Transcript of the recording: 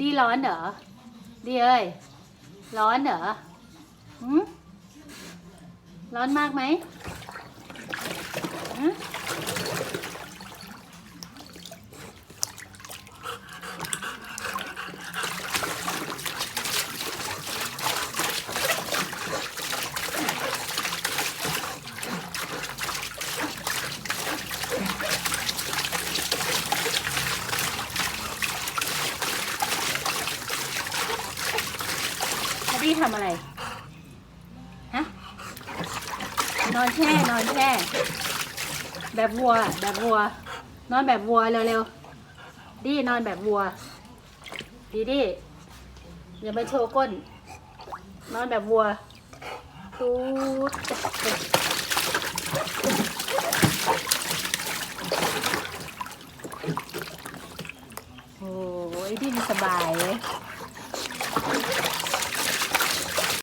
ดีร้อนเหรอดีเอ้ยร้อนเหรอหืมร้อนมากไหมฮะ พอดีทำอะไร ฮะ นอนแช่ นอนแช่ แบบวัว แบบวัว นอนแบบวัวเร็วๆ ดีนอนแบบวัว ดีดีอย่ามาโชว์ก้น นอนแบบวัว ตูดโอ้ยดีมันสบายเว้ย